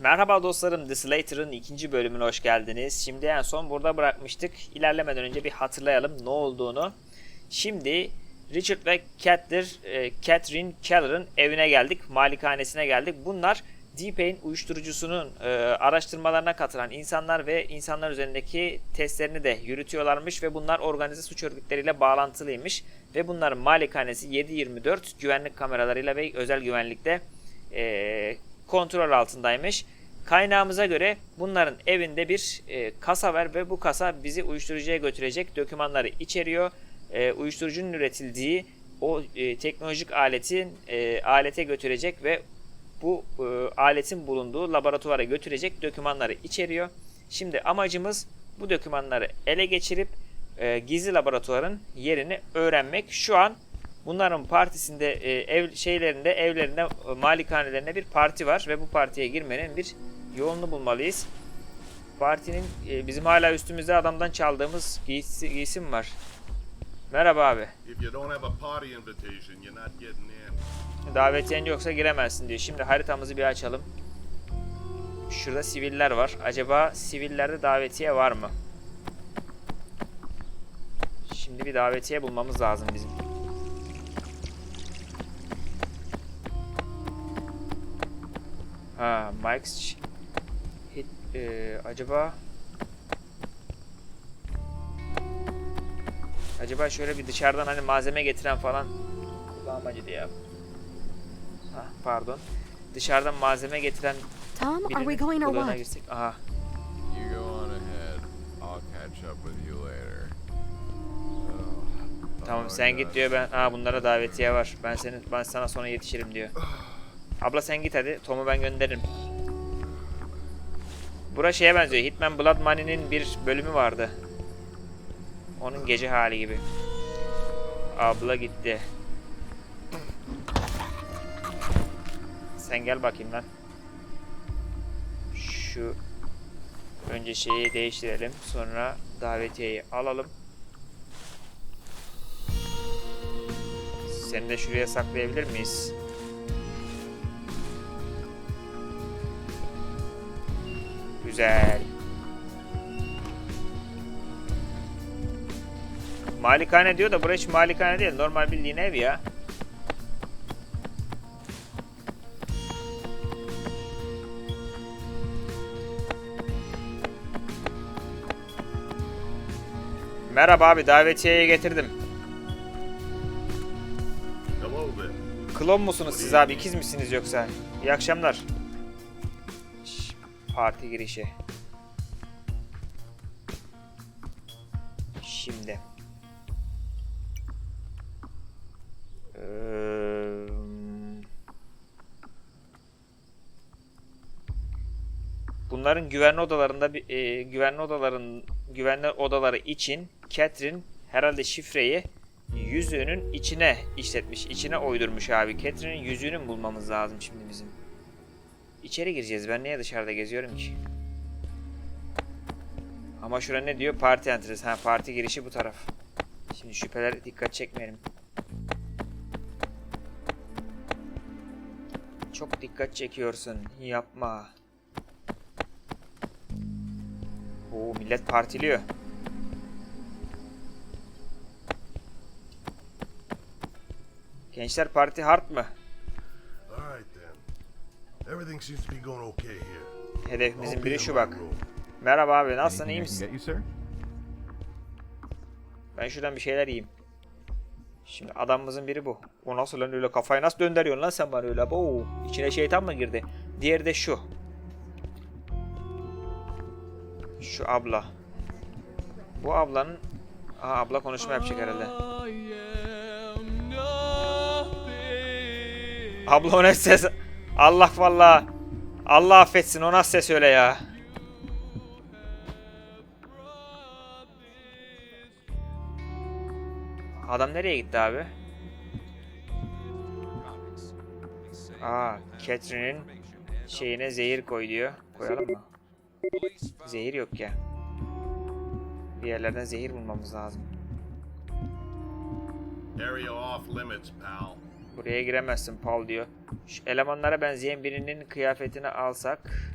Merhaba dostlarım, The Slater'ın ikinci bölümüne hoş geldiniz. Şimdi en son burada bırakmıştık. İlerlemeden önce bir hatırlayalım ne olduğunu. Şimdi Richard ve Cather, e, Catherine Keller'ın evine geldik, malikanesine geldik. Bunlar D-Pain uyuşturucusunun e, araştırmalarına katılan insanlar ve insanlar üzerindeki testlerini de yürütüyorlarmış ve bunlar organize suç örgütleriyle bağlantılıymış. Ve bunların malikanesi 7-24 güvenlik kameralarıyla ve özel güvenlikte e, kontrol altındaymış. Kaynağımıza göre bunların evinde bir e, kasa var ve bu kasa bizi uyuşturucuya götürecek dokümanları içeriyor. E, uyuşturucunun üretildiği o e, teknolojik aletin e, alete götürecek ve bu e, aletin bulunduğu laboratuvara götürecek dokümanları içeriyor. Şimdi amacımız bu dokümanları ele geçirip e, gizli laboratuvarın yerini öğrenmek. Şu an Bunların partisinde e, ev şeylerinde evlerinde e, malikanelerinde bir parti var ve bu partiye girmenin bir yolunu bulmalıyız. Partinin e, bizim hala üstümüzde adamdan çaldığımız giysi, giysim var. Merhaba abi. If you don't have a party invitation, you're not getting in. Davetiyen yoksa giremezsin diyor. Şimdi haritamızı bir açalım. Şurada siviller var. Acaba sivillerde davetiye var mı? Şimdi bir davetiye bulmamız lazım bizim. Ha, Mike's hit e, acaba Acaba şöyle bir dışarıdan hani malzeme getiren falan kulağım acıdı ya. Ha, pardon. Dışarıdan malzeme getiren Tom, are we going or what? girsek. Aha. You go on ahead. I'll catch up with you later. Tamam oh sen git diyor ben. Aa bunlara davetiye var. Ben senin ben sana sonra yetişirim diyor. Abla sen git hadi. Tom'u ben gönderirim. Bura şeye benziyor. Hitman Blood Money'nin bir bölümü vardı. Onun gece hali gibi. Abla gitti. Sen gel bakayım lan. Şu önce şeyi değiştirelim. Sonra davetiyeyi alalım. Seni de şuraya saklayabilir miyiz? Güzel. Malikane diyor da burası hiç malikane değil. Normal bildiğin ev ya. Merhaba abi davetiyeyi getirdim. Klon musunuz siz abi? İkiz misiniz yoksa? İyi akşamlar. Parti girişi. Şimdi. Eee, Bunların güvenli odalarında bir e, güvenli odaların güvenli odaları için Catherine herhalde şifreyi yüzüğünün içine işletmiş, içine uydurmuş abi. Catherine'in yüzüğünü bulmamız lazım şimdi bizim? İçeri gireceğiz. Ben niye dışarıda geziyorum ki? Ama şurada ne diyor? Parti entrance. Ha parti girişi bu taraf. Şimdi şüpheler dikkat çekmeyelim. Çok dikkat çekiyorsun. Yapma. Oo millet partiliyor. Gençler parti hard mı? Everything seems to be going okay here. Hedefimizin biri şu bak. Merhaba abi nasılsın iyi misin? Ben şuradan bir şeyler yiyeyim. Şimdi adamımızın biri bu. O nasıl lan öyle kafayı nasıl döndürüyorsun lan sen bana öyle? Oo, içine şeytan mı girdi? Diğeri de şu. Şu abla. Bu ablanın... Aha abla konuşma yapacak herhalde. Abla o ne ses? Allah valla. Allah affetsin o nasıl ses öyle ya. Adam nereye gitti abi? Aa, Catherine'in şeyine zehir koy diyor. Koyalım mı? Zehir yok ya. Bir yerlerden zehir bulmamız lazım. Area off limits, pal. Buraya giremezsin Paul diyor. Şu elemanlara benzeyen birinin kıyafetini alsak.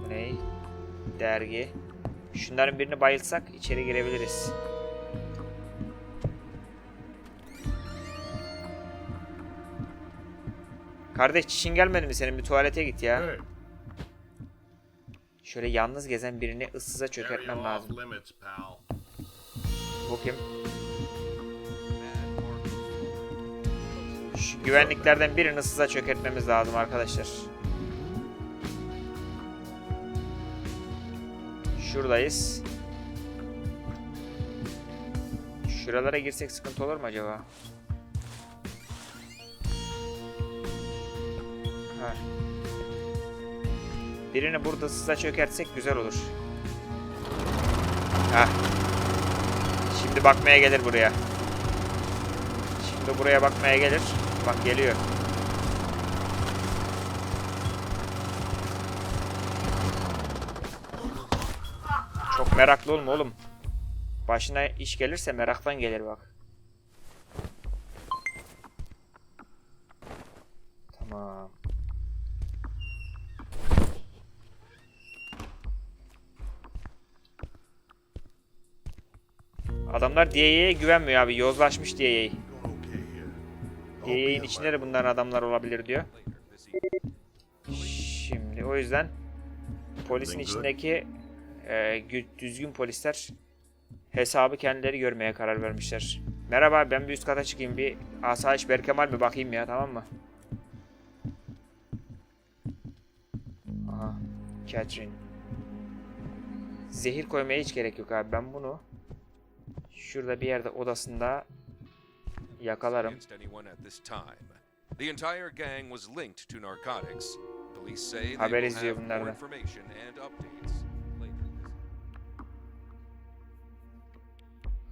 Bu ne? Dergi. Şunların birini bayılsak içeri girebiliriz. Kardeş çişin gelmedi mi senin? Bir tuvalete git ya. Hey. Şöyle yalnız gezen birini ıssıza çökertmem lazım. Bu kim? Şu güvenliklerden birini ıssıza çökertmemiz lazım arkadaşlar. Şuradayız. Şuralara girsek sıkıntı olur mu acaba? Ha. Birini burada ıssıza çökertsek güzel olur. Ha. Şimdi bakmaya gelir buraya. Şimdi buraya bakmaya gelir. Bak geliyor. Çok meraklı olma oğlum. Başına iş gelirse meraktan gelir bak. Tamam. Adamlar DIA'ya güvenmiyor abi. Yozlaşmış DIA. İn içinde de bunların adamlar olabilir diyor. Şimdi o yüzden polisin içindeki e, gü- düzgün polisler hesabı kendileri görmeye karar vermişler. Merhaba ben bir üst kata çıkayım bir asayiş Berkemal mi bakayım ya tamam mı? Aha Catherine. Zehir koymaya hiç gerek yok abi ben bunu şurada bir yerde odasında yakalarım. Haber izliyor bunlardan.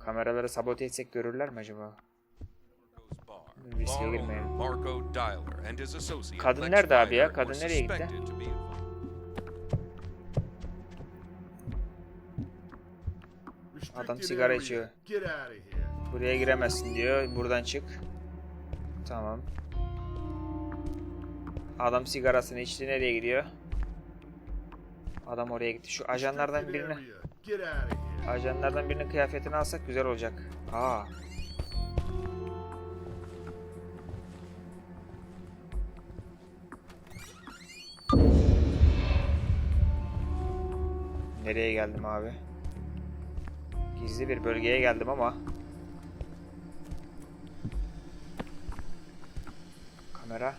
Kameraları sabote etsek görürler mi acaba? Riske girmeyelim. Kadın nerede abi ya? Kadın nereye gitti? Restricted sigara içiyor. Buraya giremezsin diyor. Buradan çık. Tamam. Adam sigarasını içti. Nereye gidiyor? Adam oraya gitti. Şu ajanlardan birini ajanlardan birinin kıyafetini alsak güzel olacak. Aa. Nereye geldim abi? Gizli bir bölgeye geldim ama kamera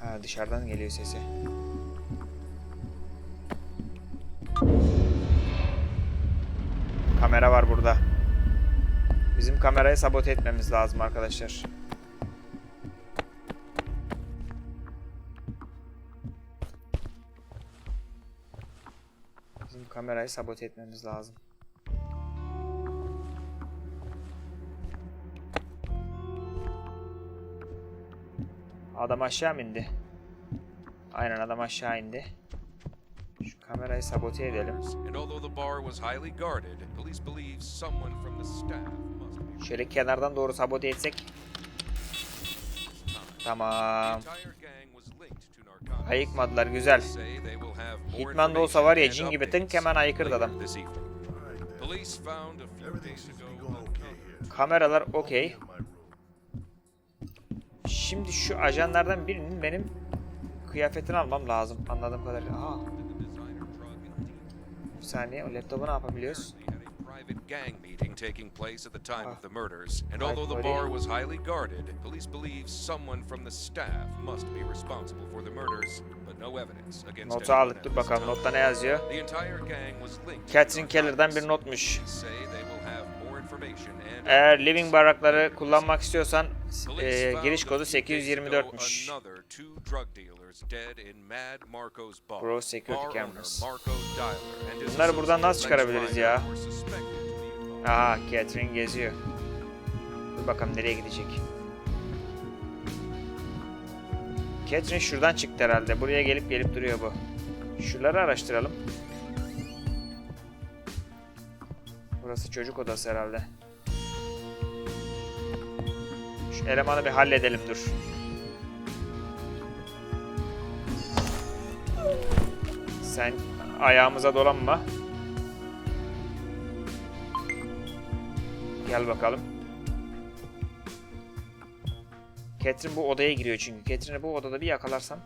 ha dışarıdan geliyor sesi. Kamera var burada. Bizim kamerayı sabote etmemiz lazım arkadaşlar. Bizim kamerayı sabote etmemiz lazım. Adam aşağı mı indi? Aynen adam aşağı indi. Şu kamerayı sabote edelim. Şöyle kenardan doğru sabote etsek. Tamam. Ayıkmadılar güzel. Hitman da olsa var ya, cin gibi tınk hemen ayıkırdı adam. Kameralar okey. Şimdi şu ajanlardan birinin benim kıyafetini almam lazım anladığım kadarıyla. Deal. bir saniye o laptopu ne yapabiliyoruz? Private gang meeting taking place at the time Ah. of the murders, and although the bar was highly guarded, police believe someone from the staff must be responsible for the murders, but no evidence against Notu aldık dur bakalım notta ne yazıyor? Catherine Keller'dan bir notmuş. Eğer living barakları kullanmak istiyorsan e, giriş kodu few days ago 824'müş. another two drug dealers dead in Mad Marco's bar. Bro, security cameras. Bunları buradan nasıl çıkarabiliriz ya? Aha Catherine geziyor. Dur bakalım nereye gidecek. Catherine şuradan çıktı herhalde. Buraya gelip gelip duruyor bu. Şuraları araştıralım. Burası çocuk odası herhalde. Şu elemanı bir halledelim dur. Sen Ayağımıza dolanma. Gel bakalım. Catherine bu odaya giriyor çünkü. Catherine'i bu odada bir yakalarsam.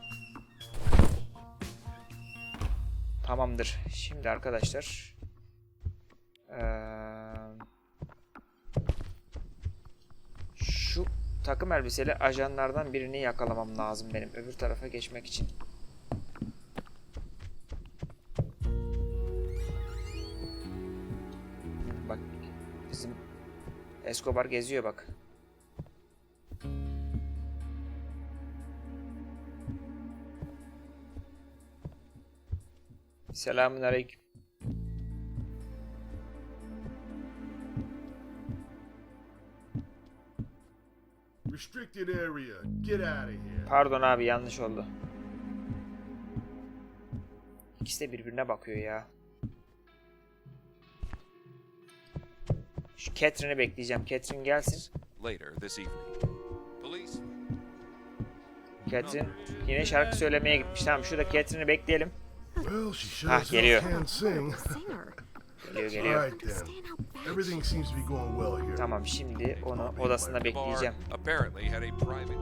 Tamamdır. Şimdi arkadaşlar. Eee, takım elbiseli ajanlardan birini yakalamam lazım benim. Öbür tarafa geçmek için. Bak bizim Escobar geziyor bak. Selamünaleyküm. Restricted area. Get out of here. Pardon abi yanlış oldu. İkisi de birbirine bakıyor ya. Şu Catherine'i bekleyeceğim. Catherine gelsin. Later this evening. Police? Catherine yine şarkı söylemeye gitmiş. Tamam şurada Catherine'i bekleyelim. Well, she Ah, geliyor. Geliyor geliyor. Then. Everything seems to be going well here. Tamam şimdi onu odasında bekleyeceğim. apparently had a private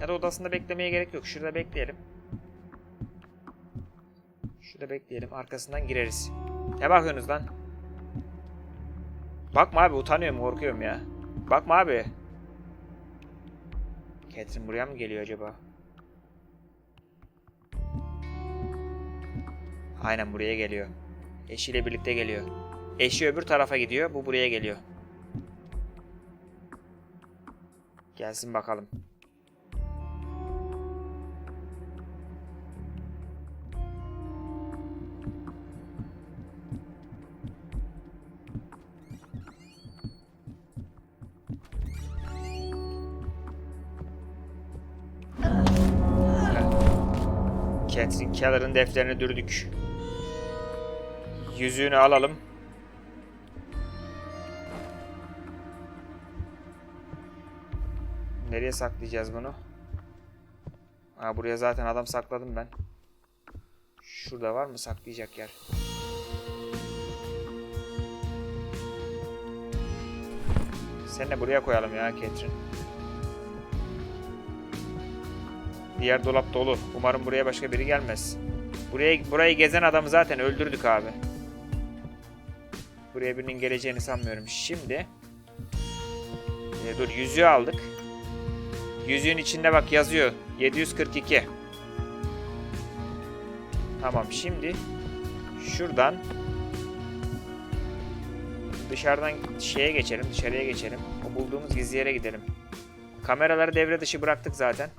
Ya da odasında beklemeye gerek yok. Şurada bekleyelim. Şurada bekleyelim. Arkasından gireriz. Ne bakıyorsunuz lan? Bakma abi utanıyorum korkuyorum ya. Bakma abi. Catherine buraya mı geliyor acaba? Aynen buraya geliyor. Eşiyle birlikte geliyor. Eşi öbür tarafa gidiyor. Bu buraya geliyor. Gelsin bakalım. Catherine Keller'ın defterini dürdük. Yüzüğünü alalım. Nereye saklayacağız bunu? Ha, buraya zaten adam sakladım ben. Şurada var mı saklayacak yer? Seni de buraya koyalım ya Catherine. Diğer dolap dolu. Umarım buraya başka biri gelmez. Buraya burayı gezen adamı zaten öldürdük abi. Buraya birinin geleceğini sanmıyorum. Şimdi e, dur yüzüğü aldık. Yüzüğün içinde bak yazıyor. 742. Tamam şimdi şuradan dışarıdan şeye geçelim. Dışarıya geçelim. O bulduğumuz gizli yere gidelim. Kameraları devre dışı bıraktık zaten.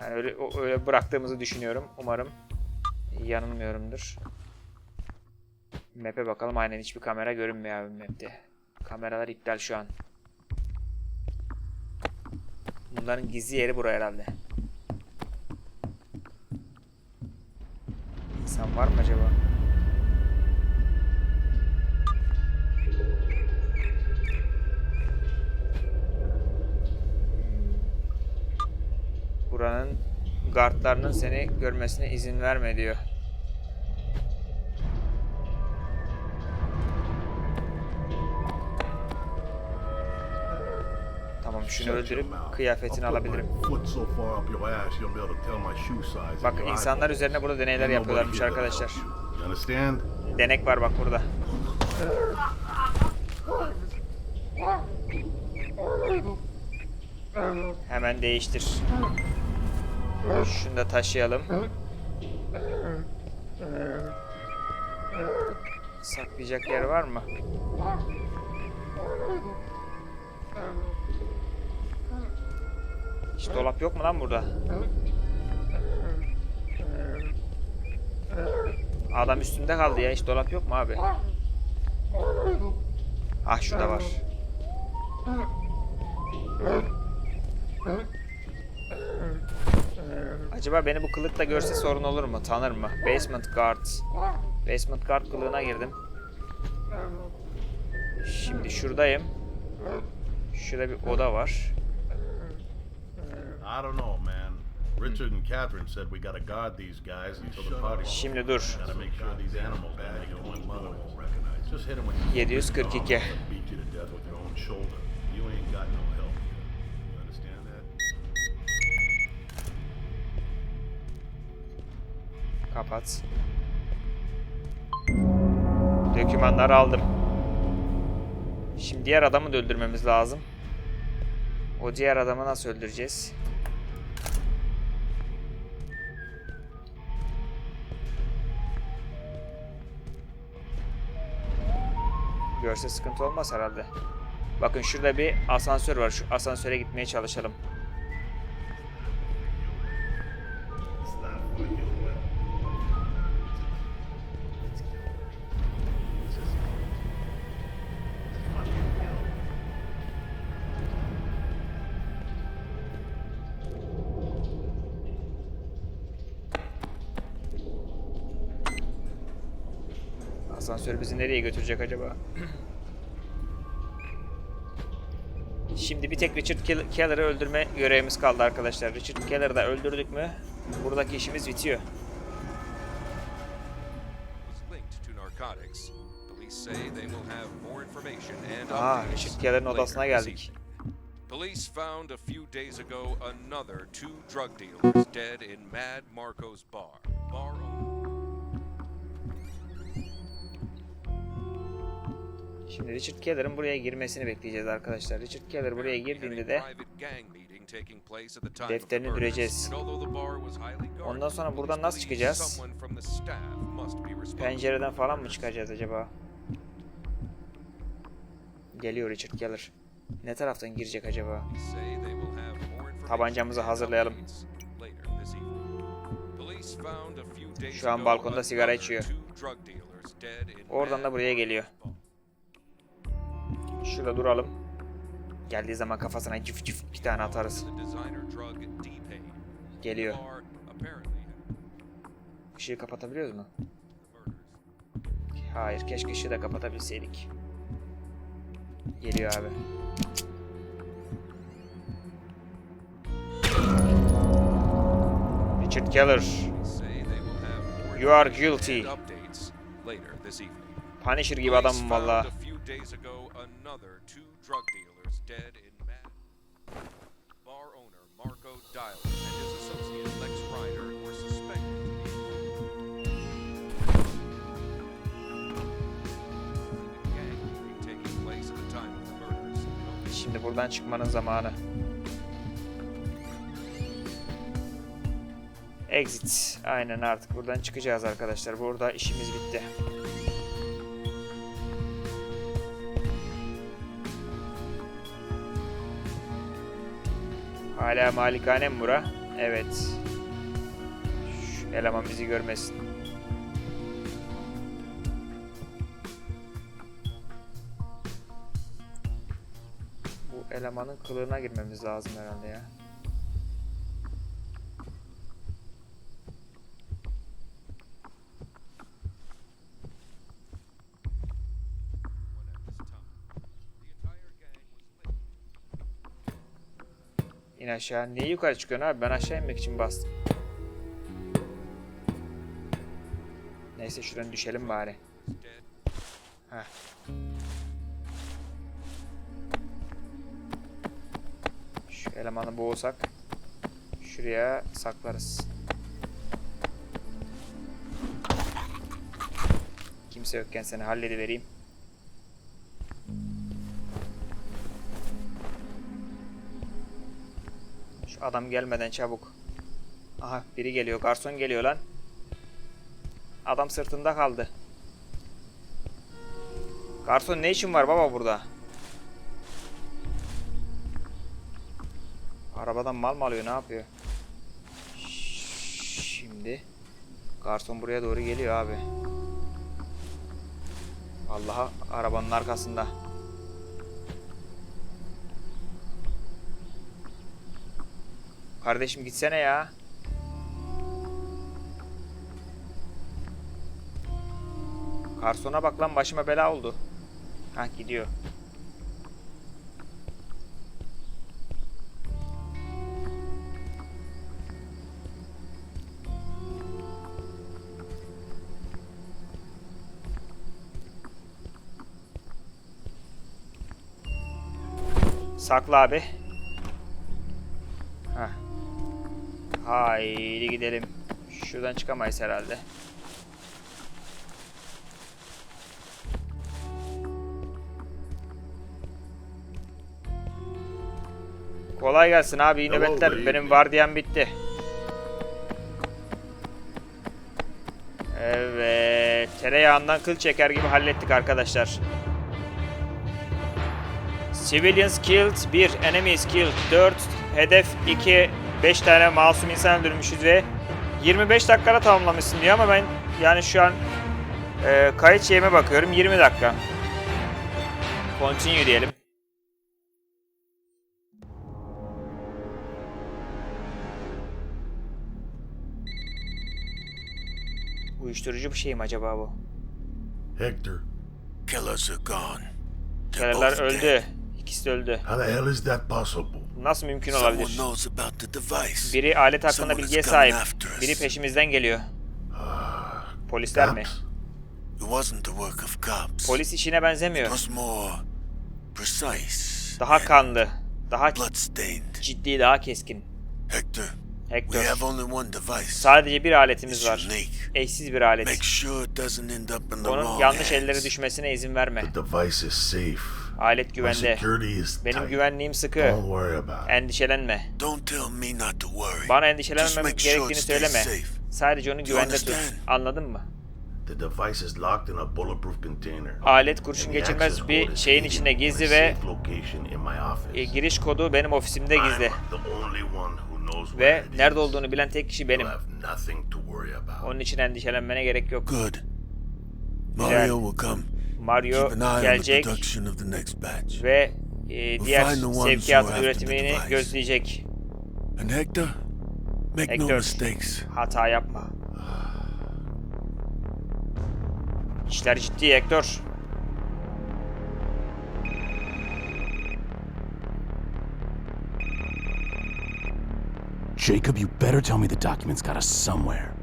Yani öyle, öyle bıraktığımızı düşünüyorum. Umarım yanılmıyorumdur. Map'e bakalım. Aynen hiçbir kamera görünmüyor abi map'te. Kameralar iptal şu an. Bunların gizli yeri bura herhalde. İnsan var mı acaba? Buranın guardlarının seni görmesine izin verme diyor. My shoe size. and Bak insanlar üzerine burada deneyler yapıyorlarmış arkadaşlar. Denek var bak burada. Hemen değiştir. Şunu da taşıyalım. Saklayacak yer var mı? Dolap yok mu lan burada? Adam üstünde kaldı ya. Hiç dolap yok mu abi? Ah şurada var. Acaba beni bu kılıkla görse sorun olur mu? Tanır mı? Basement Guard. Basement Guard kılığına girdim. Şimdi şuradayım. Şurada bir oda var. I don't know, man. Richard and Catherine said we gotta guard these guys until the party. Şimdi dur. Gotta make sure these one recognize. Just hit him with 742. Beat you to death with your own shoulder. You ain't got no help here. You understand that? Kapat. Dokümanları aldım. Şimdi diğer adamı da öldürmemiz lazım. O diğer adamı nasıl öldüreceğiz? Görse sıkıntı olmaz herhalde. Bakın şurada bir asansör var. Şu asansöre gitmeye çalışalım. Asansör bizi nereye götürecek acaba? Şimdi bir tek Richard Keller'ı öldürme görevimiz kaldı arkadaşlar. Richard Keller'ı da öldürdük mü buradaki işimiz bitiyor. Aa, Richard Keller'ın odasına geldik. Police found a few days ago another two drug dealers dead in Mad Marco's bar. Şimdi Richard Keller'ın buraya girmesini bekleyeceğiz arkadaşlar. Richard Keller buraya girdiğinde de defterini düreceğiz. Ondan sonra buradan nasıl çıkacağız? pencereden falan mı çıkacağız acaba? Geliyor Richard Keller. Ne taraftan girecek acaba? Tabancamızı hazırlayalım. Şu an balkonda sigara içiyor. Oradan da buraya geliyor. Şurada duralım. Geldiği zaman kafasına cüf cüf iki tane atarız. Geliyor. Işığı kapatabiliyoruz mu? Hayır, keşke ışığı da kapatabilseydik. Geliyor abi. Richard Keller, You are guilty. Punisher gibi found valla. Another two drug dealers dead in Mad. Bar owner Marco Dial and his associate Lex Ryder were suspected. Şimdi buradan çıkmanın zamanı. Exit. Aynen artık buradan çıkacağız arkadaşlar. Burada işimiz bitti. Hala malikane mi bura? Evet. Şu eleman bizi görmesin. Bu elemanın kılığına girmemiz lazım herhalde ya. One at this time. The entire gang was linked İn aşağı. Niye yukarı çıkıyorsun abi? Ben aşağı inmek için bastım. Neyse şuradan düşelim bari. Heh. Şu elemanı boğsak şuraya saklarız. Kimse yokken seni halledivereyim. Adam gelmeden çabuk. Aha biri geliyor. Garson geliyor lan. Adam sırtında kaldı. Garson ne işin var baba burada? Arabadan mal mı alıyor ne yapıyor? Şimdi garson buraya doğru geliyor abi. Vallahi arabanın arkasında. Kardeşim gitsene ya. Karsona bak lan başıma bela oldu. Ha gidiyor. Sakla abi. Haydi gidelim. Şuradan çıkamayız herhalde. Kolay gelsin abi. iyi nöbetler. Benim vardiyam bitti. Evet. Tereyağından kıl çeker gibi hallettik arkadaşlar. Civilians killed 1, enemies killed 4, hedef 2, 5 tane masum insan öldürmüşüz ve 25 dakikada tamamlamışsın diyor ama ben yani şu an e, kayıt şeyime bakıyorum 20 dakika. Continue diyelim. Uyuşturucu bir şey mi acaba bu? Hector, Killers are gone. Both öldü. İkisi de öldü. how the hell is that possible? Nasıl mümkün olabilir? Biri alet hakkında bilgiye sahip. Biri peşimizden geliyor. Polisler mi? Polis işine benzemiyor. Daha kanlı, daha ciddi, daha keskin. Hector, Hector. Sadece bir aletimiz var. Eşsiz bir alet. Onun yanlış ellere düşmesine izin verme. Alet güvende. Benim güvenliğim sıkı. Endişelenme. Bana endişelenmem gerektiğini söyleme. Sadece onu güvende tut. Anladın mı? Alet kurşun geçirmez bir şeyin içine gizli ve e, giriş kodu benim ofisimde gizli. Ve nerede olduğunu bilen tek kişi benim. Onun için endişelenmene gerek yok. Güzel. Mario will come. Mario gelecek production of the next batch. ve e, diğer find the ones who sevkiyatın have the üretimini gözleyecek. Hector, make no Hector. mistakes. Hata yapma. İşler ciddi Hector. Jacob, you better tell me the documents got us somewhere.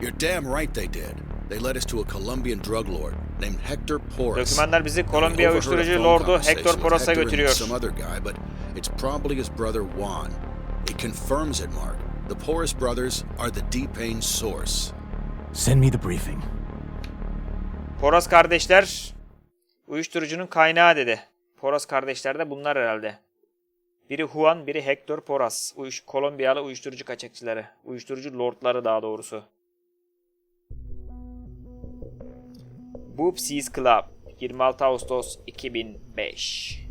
You're damn right they did. They led us to a Colombian drug lord named Hector Porras. Dokümanlar bizi Kolombiya uyuşturucu lordu Hector Porras'a götürüyor. Some other guy, but it's probably his brother Juan. It confirms it, Mark. The Porras brothers are the D-Pain source. Send me the briefing. Poras kardeşler uyuşturucunun kaynağı dedi. Poras kardeşler de bunlar herhalde. Biri Juan, biri Hector Poras. Uyuş Kolombiyalı uyuşturucu kaçakçıları. Uyuşturucu lordları daha doğrusu. Boopsies Club 26 Ağustos 2005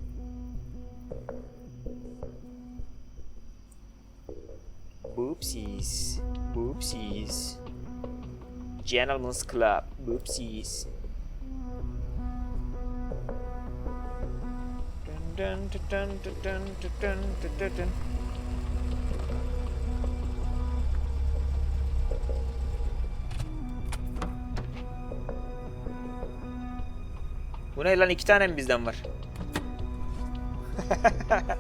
Boopsies Boopsies. Gentlemen's Club Boopsies. Dun, dun, dun, dun, dun, dun, dun, dun, Bu ne lan iki tane mi bizden var?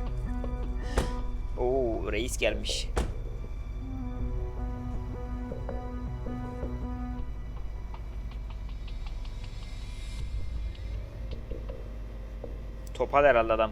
Oo reis gelmiş. Topal herhalde adam.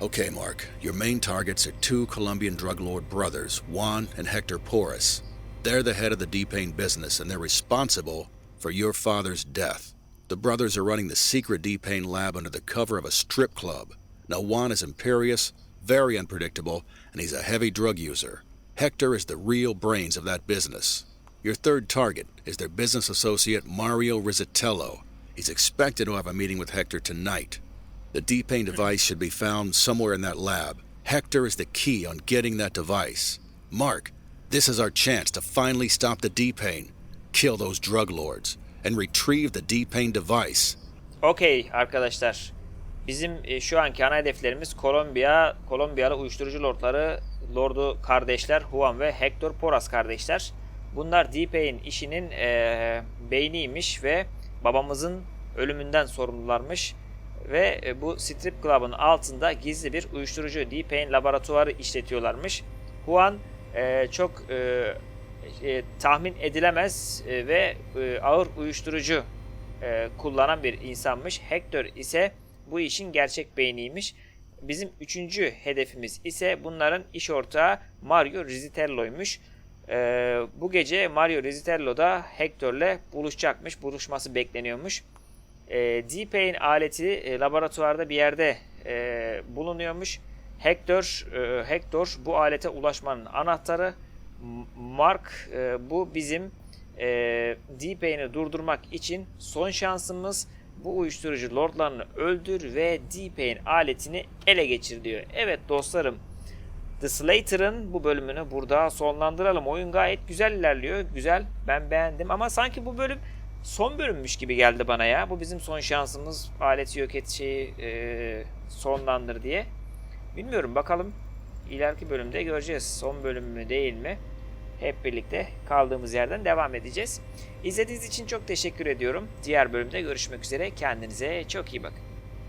Okay, Mark. Your main targets are two Colombian drug lord brothers, Juan and Hector Porras. They're the head of the D-Pain business, and they're responsible for your father's death. The brothers are running the secret D-Pain lab under the cover of a strip club. Now, Juan is imperious, very unpredictable, and he's a heavy drug user. Hector is the real brains of that business. Your third target is their business associate, Mario Rizzatello. He's expected to have a meeting with Hector tonight. The D-Pain device should be found somewhere in that lab. Hector is the key on getting that device. Mark, this is our chance to finally stop the D-Pain, kill those drug lords, and retrieve the D-Pain device. Okey arkadaşlar. Bizim e, şu anki ana hedeflerimiz Kolombiya, Kolombiyalı uyuşturucu lordları, lordu kardeşler Juan ve Hector Porras kardeşler. Bunlar D-Pain işinin e, beyniymiş ve babamızın ölümünden sorumlularmış. Ve e, bu strip club'ın altında gizli bir uyuşturucu D-Pain laboratuvarı işletiyorlarmış. Juan e, çok e, e, tahmin edilemez e, ve e, ağır uyuşturucu e, kullanan bir insanmış. Hector ise bu işin gerçek beyniymiş. Bizim üçüncü hedefimiz ise bunların iş ortağı Mario Rizzitello'ymuş. Ee, bu gece Mario Rizzitello da Hector'le buluşacakmış. Buluşması bekleniyormuş. E, D-Pain aleti e, laboratuvarda bir yerde e, bulunuyormuş. Hector, e, Hector bu alete ulaşmanın anahtarı. Mark e, bu bizim e, D-Pain'i durdurmak için son şansımız. Bu uyuşturucu lordlarını öldür ve D-Pain aletini ele geçir diyor. Evet dostlarım The Slater'ın bu bölümünü burada sonlandıralım. Oyun gayet güzel ilerliyor. Güzel. Ben beğendim ama sanki bu bölüm son bölümmüş gibi geldi bana ya. Bu bizim son şansımız. Aleti yok et şeyi e, sonlandır diye. Bilmiyorum bakalım. İleriki bölümde göreceğiz. Son bölüm mü değil mi? Hep birlikte kaldığımız yerden devam edeceğiz. İzlediğiniz için çok teşekkür ediyorum. Diğer bölümde görüşmek üzere. Kendinize çok iyi bakın.